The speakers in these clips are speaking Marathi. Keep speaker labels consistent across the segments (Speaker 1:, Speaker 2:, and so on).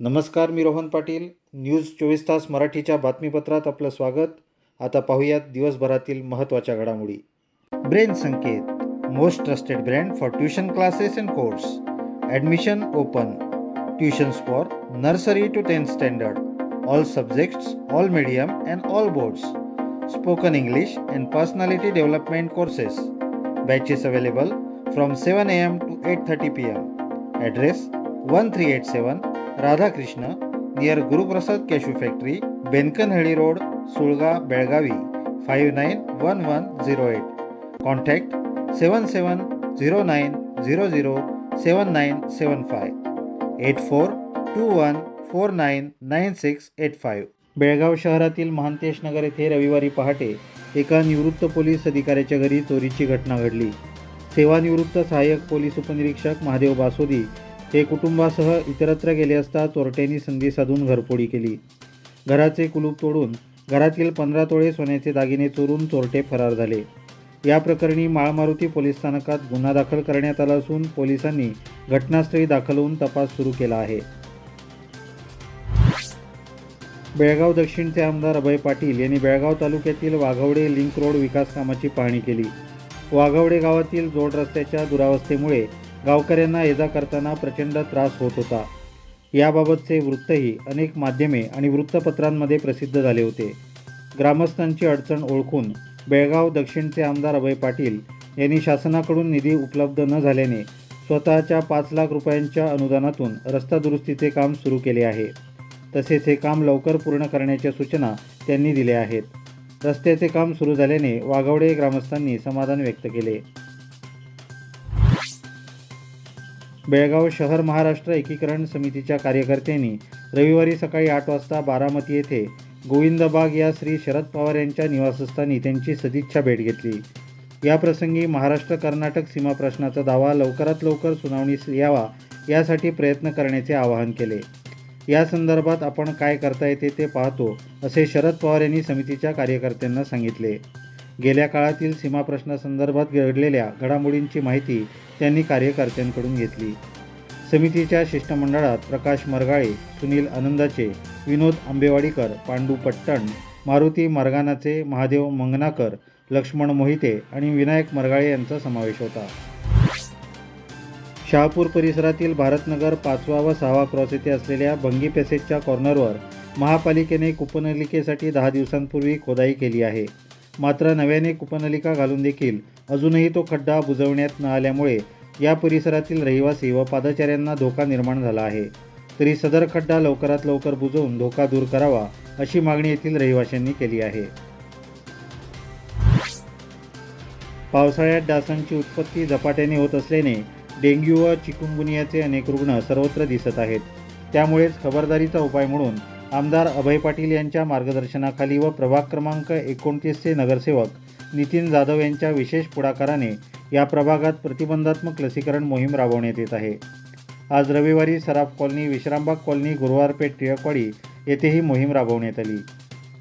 Speaker 1: नमस्कार मी रोहन पाटील. न्यूज चोवीस तास मराठीच्या बातमीपत्रात आपलं स्वागत. आता पाहूयात दिवसभरातील महत्त्वाच्या घडामोडी. Brain Sanket. Most trusted brand for tuition classes and course. Admission open. Tuitions for nursery to tenth standard. All subjects all medium and all boards. Spoken English and personality development courses. Batches available from seven A M to eight thirty P M. Address one three eight seven Radhakrishna near Guruprasad cashew factory Benakanahalli road Sulga Belagavi five nine one one zero eight contact seven seven zero nine zero zero seven nine seven five eight four two one four nine nine six eight five Belgaum शहरातील महांतेश नगर येथे रविवारी पहाटे एका निवृत्त पोलीस अधिकाऱ्याच्या घरी चोरीची घटना घडली. सेवानिवृत्त सहाय्यक पोलीस उपनिरीक्षक महादेव बासोदी हे कुटुंबासह इतरत्र गेले असता चोरट्यांनी संधी साधून घरफोडी केली. घराचे कुलूप तोडून घरातील पंधरा तोळे सोन्याचे दागिने चोरून चोरटे फरार झाले. या प्रकरणी माळमारुती पोलीस स्थानकात गुन्हा दाखल करण्यात आला असून पोलिसांनी घटनास्थळी दाखल होऊन तपास सुरू केला आहे. बेळगाव दक्षिणचे आमदार अभय पाटील यांनी बेळगाव तालुक्यातील वाघवडे लिंक रोड विकास कामाची पाहणी केली. वाघवडे गावातील जोड रस्त्याच्या दुरावस्थेमुळे गावकऱ्यांना ये जा करताना प्रचंड त्रास होत होता. याबाबतचे वृत्तही अनेक माध्यमे आणि वृत्तपत्रांमध्ये प्रसिद्ध झाले होते. ग्रामस्थांची अडचण ओळखून बेळगाव दक्षिणचे आमदार अभय पाटील यांनी शासनाकडून निधी उपलब्ध न झाल्याने स्वतःच्या पाच लाख रुपयांच्या अनुदानातून रस्ता दुरुस्तीचे काम सुरू केले आहे. तसेच हे काम लवकर पूर्ण करण्याच्या सूचना त्यांनी दिल्या आहेत. रस्त्याचे काम सुरू झाल्याने वाघवडे ग्रामस्थांनी समाधान व्यक्त केले. बेळगाव शहर महाराष्ट्र एकीकरण समितीच्या कार्यकर्त्यांनी रविवारी सकाळी आठ वाजता बारामती येथे गोविंदबाग या श्री शरद पवार यांच्या निवासस्थानी त्यांची सदिच्छा भेट घेतली. याप्रसंगी महाराष्ट्र कर्नाटक सीमा प्रश्नाचा दावा लवकरात लवकर सुनावणीस यावा यासाठी प्रयत्न करण्याचे आवाहन केले. या संदर्भात आपण काय करता येते ते पाहतो असे शरद पवार यांनी समितीच्या कार्यकर्त्यांना सांगितले. गेल्या काळातील सीमा प्रश्नासंदर्भात घडलेल्या घडामोडींची माहिती त्यांनी कार्यकर्त्यांकडून घेतली. समितीच्या शिष्टमंडळात प्रकाश मरगाळे सुनील आनंदाचे विनोद आंबेवाडीकर पांडू पट्टण मारुती मरगानाचे महादेव मंगनाकर लक्ष्मण मोहिते आणि विनायक मरगाळे यांचा समावेश होता. शहापूर परिसरातील भारतनगर पाचवा व सहावा क्रॉस येथे असलेल्या बंगी पॅसेजच्या कॉर्नरवर महापालिकेने कुपनलिकेसाठी दहा दिवसांपूर्वी खोदाई केली आहे. मात्र नव्याने कुपनलिका घालून देखील अजूनही तो खड्डा बुजवण्यात न आल्यामुळे या परिसरातील रहिवासी व पादचाऱ्यांना धोका निर्माण झाला आहे. तरी सदर खड्डा लवकरात लवकर बुजवून धोका दूर करावा अशी मागणी येथील रहिवाशांनी केली आहे. पावसाळ्यात डासांची उत्पत्ती झपाट्याने होत असल्याने डेंग्यू व चिकुनगुनियाचे अनेक रुग्ण सर्वत्र दिसत आहेत. त्यामुळेच खबरदारीचा उपाय म्हणून आमदार अभय पाटील यांच्या मार्गदर्शनाखाली व प्रभाग क्रमांक एकोणतीसचे नगरसेवक नितीन जाधव यांच्या विशेष पुढाकाराने या प्रभागात प्रतिबंधात्मक लसीकरण मोहीम राबवण्यात येत आहे. आज रविवारी सराफ कॉलनी विश्रामबाग कॉलनी गुरुवारपेठ टिळकवाडी येथे ही मोहीम राबवण्यात आली.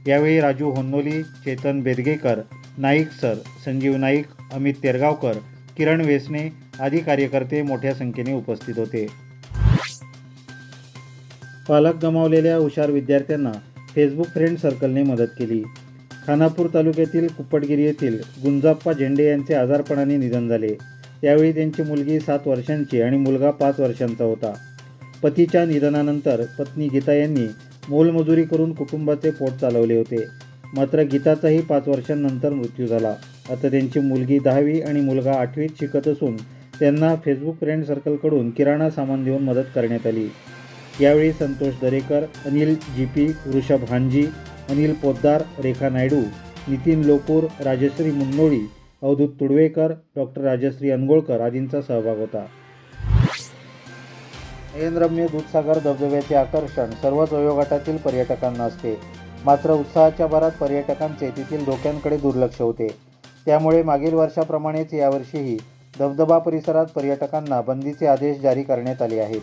Speaker 1: यावेळी राजू होन्नोली चेतन बेदगेकर नाईक सर संजीव नाईक अमित तेरगावकर किरण वेसने आदी कार्यकर्ते मोठ्या संख्येने उपस्थित होते. पालक गमावलेल्या हुशार विद्यार्थ्यांना फेसबुक फ्रेंड सर्कलने मदत केली. खानापूर तालुक्यातील कुप्पटगिरी येथील गुंजाप्पा झेंडे यांचे आजारपणाने निधन झाले. त्यावेळी त्यांची मुलगी सात वर्षांची आणि मुलगा पाच वर्षांचा होता. पतीच्या निधनानंतर पत्नी गीता यांनी मोलमजुरी करून कुटुंबाचे पोट चालवले होते. मात्र गीताचाही पाच वर्षांनंतर मृत्यू झाला. आता त्यांची मुलगी दहावी आणि मुलगा आठवीत शिकत असून त्यांना फेसबुक फ्रेंड सर्कलकडून किराणा सामान देऊन मदत करण्यात आली. यावेळी संतोष दरेकर अनिल जीपी ऋषभ हांजी अनिल पोद्दार रेखा नायडू नितीन लोकूर राजश्री मुन्नोळी अवधूत तुडवेकर डॉक्टर राजश्री अनगोळकर आदींचा सहभाग होता. नयनरम्य दूधसागर धबधब्याचे आकर्षण सर्वच वयोगटातील पर्यटकांना असते. मात्र उत्साहाच्या भरात पर्यटकांचे तेथील धोक्यांकडे दुर्लक्ष होते. त्यामुळे मागील वर्षाप्रमाणेच यावर्षीही धबधबा परिसरात पर्यटकांना बंदीचे आदेश जारी करण्यात आले आहेत.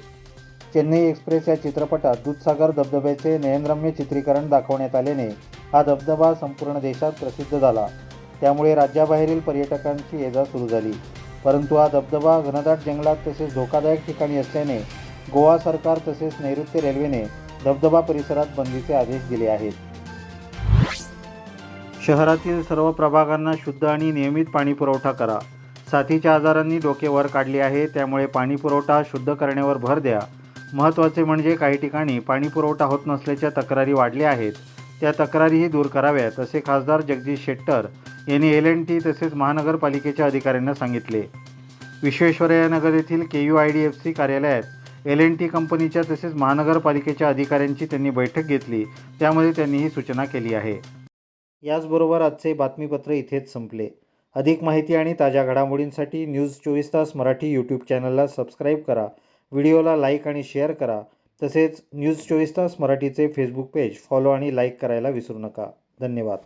Speaker 1: चेन्नई एक्सप्रेस या चित्रपटात दूधसागर धबधब्याचे नयनरम्य चित्रीकरण दाखवण्यात आल्याने हा धबधबा संपूर्ण देशात प्रसिद्ध झाला. त्यामुळे राज्याबाहेरील पर्यटकांची ये जा सुरू झाली. परंतु हा धबधबा घनदाट जंगलात तसेच धोकादायक ठिकाणी असल्याने गोवा सरकार तसेच नैऋत्य रेल्वेने धबधबा परिसरात बंदीचे आदेश दिले आहेत. शहरातील सर्व प्रभागांना शुद्ध आणि नियमित पाणी पुरवठा करा. साथीच्या आजारांनी डोके वर काढले आहे त्यामुळे पाणीपुरवठा शुद्ध करण्यावर भर द्या. महत्त्वाचे म्हणजे काही ठिकाणी पाणी पुरवठा होत नसल्याच्या तक्रारी वाढल्या आहेत. त्या तक्रारीही दूर कराव्यात असे खासदार जगदीश शेट्टर यांनी एल एन टी तसेच महानगरपालिकेच्या अधिकाऱ्यांना सांगितले. विश्वेश्वरय्यानगर येथील K U I D F C कार्यालयात एल एन टी कंपनीच्या तसेच महानगरपालिकेच्या अधिकाऱ्यांची त्यांनी बैठक घेतली. त्यामध्ये त्यांनी ही सूचना केली आहे. याचबरोबर आजचे बातमीपत्र इथेच संपले. अधिक माहिती आणि ताज्या घडामोडींसाठी न्यूज चोवीस तास मराठी यूट्यूब चॅनलला सबस्क्राईब करा. व्हिडिओला लाईक आणि शेअर करा. तसेच न्यूज चोवीस तास मराठीचे फेसबुक पेज फॉलो आणि लाईक करायला विसरू नका. धन्यवाद.